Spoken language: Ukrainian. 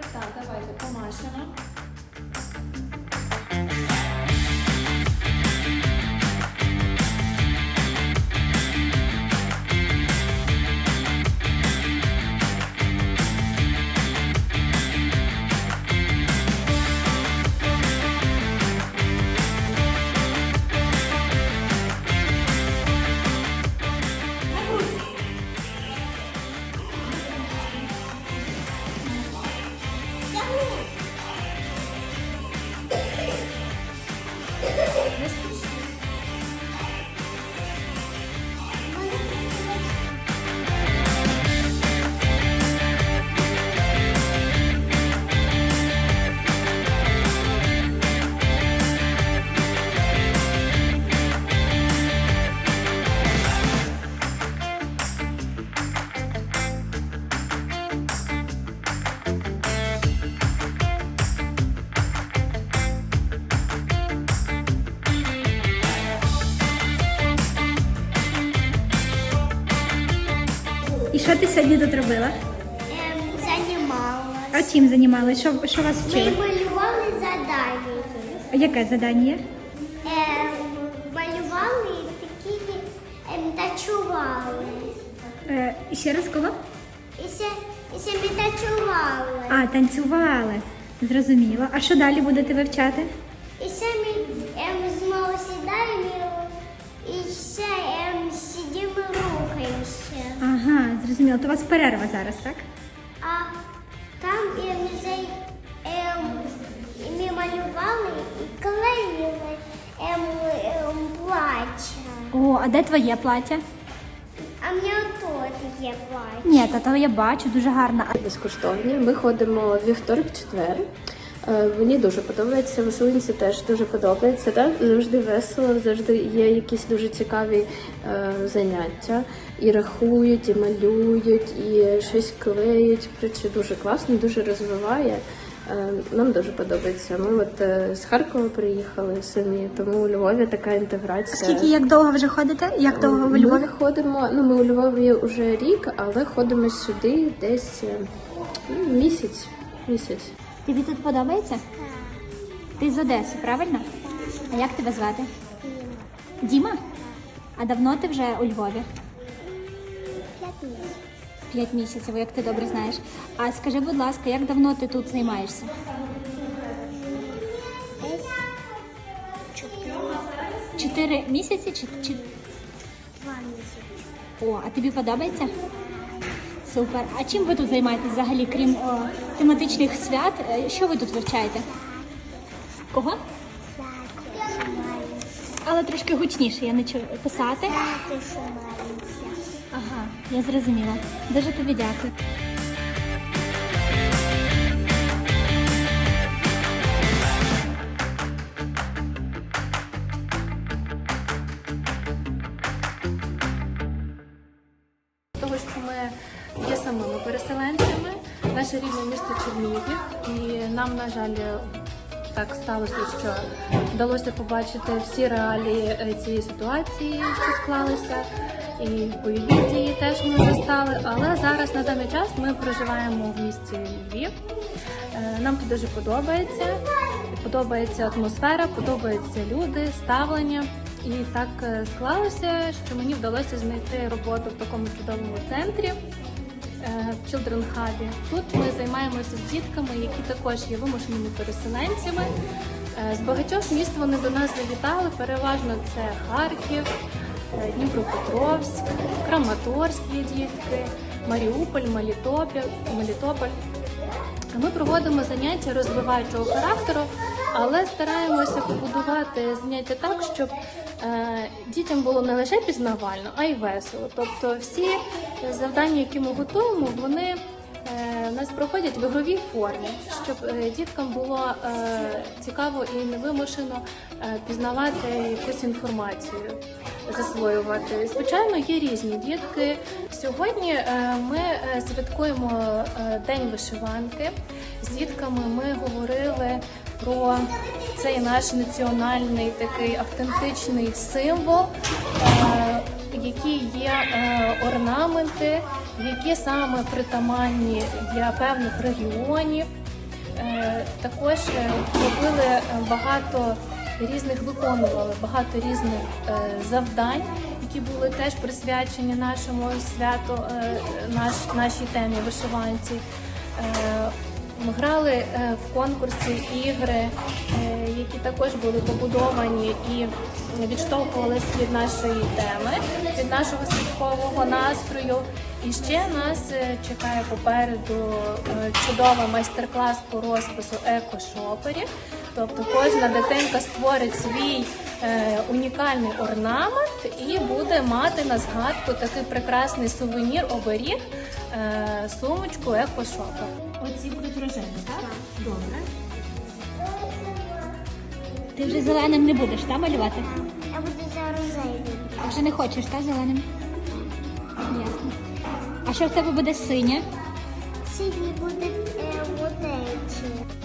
Так, давайте помашемо. Що ти сьогодні тут робила? Ем, займалась. А чим займалася? Що, що вас Ми малювали задання. А Яке завдання? Ем, малювали такі ем, тачували. Е, ще раз кого? І ще, і ще ми тачували. А, танцювали. Зрозуміло. А що далі будете вивчати? Зрозуміло. То у вас перерва зараз, так? А там ем, вже, ем, і ми малювали і клеїли ем, ем, плача. О, а де твоє плаття? А в мене тут є плача. Ні, та то я бачу, дуже гарно. безкоштовні. Ми ходимо вівторок, четвер. Е, Мені дуже подобається. Веселинці теж дуже подобається. Так? Завжди весело, завжди є якісь дуже цікаві е, заняття. І рахують, і малюють, і щось клеють. Коротше, дуже класно, дуже розвиває. Е, Нам дуже подобається. Ми от е, з Харкова приїхали самі, тому у Львові така інтеграція. Скільки як довго вже ходите? Як довго ви в Львові? Ми ходимо, ну ми у Львові вже рік, але ходимо сюди десь е, ну, місяць. Місяць. Тобі тут подобається? Ти з Одеси, правильно? А як тебе звати? Діма? А давно ти вже у Львові? П'ять місяців, як ти добре знаєш. А скажи, будь ласка, як давно ти тут займаєшся? Чотири місяці чи, чи... Два місяці. О, а тобі подобається? Супер. А чим ви тут займаєтесь взагалі, крім о, тематичних свят? Е, Що ви тут вивчаєте? Кого? Але трошки гучніше, я не чую. Писати? Ага, я зрозуміла. Дуже тобі дякую. Самими переселенцями, наше рідне місто Чернігів, і нам, на жаль, так сталося, що вдалося побачити всі реалії е, цієї ситуації, що склалися, і бойові дії теж ми застали. Але зараз на даний час ми проживаємо в місті Львів. Е, Нам тут дуже подобається. Подобається атмосфера, подобаються люди, ставлення. І так е, склалося, що мені вдалося знайти роботу в такому чудовому центрі Children Hub. Тут ми займаємося з дітками, які також є вимушеними переселенцями. Е, З багатьох міст вони до нас завітали. Переважно це Харків, е, Дніпропетровськ, Краматорськ є дітки, Маріуполь, Мелітополь. Ми проводимо заняття розвиваючого характеру, але стараємося побудувати заняття так, щоб е, дітям було не лише пізнавально, а й весело. Тобто всі завдання, які ми готуємо, вони е, у нас проходять в ігровій формі, щоб е, діткам було е, цікаво і невимушено е, пізнавати якусь інформацію, засвоювати. Звичайно, є різні дітки. Сьогодні е, ми е, святкуємо е, День вишиванки. З дітками ми говорили про цей наш національний такий автентичний символ. Які є е, орнаменти, які саме притаманні для певних регіонів. Е, також е, робили багато різних, виконували багато різних завдань, які були теж присвячені нашому святу, наш, нашій темі вишиванці. Ми грали е, в конкурсі ігри, е, які також були побудовані і відштовхувалися від нашої теми, від нашого святкового настрою. І ще нас е, чекає попереду чудовий майстер-клас по розпису екошоперів. Тобто кожна дитинка створить свій е, унікальний орнамент і буде мати на згадку такий прекрасний сувенір, оберіг, е, сумочку екошопер. Оці будуть рожеві, так? Добре. Ти вже зеленим не будеш, так, малювати? Я буду за розейду. А вже не хочеш, так, зеленим? Ясно. А що в тебе буде синє? Сьогодні буде е, эти.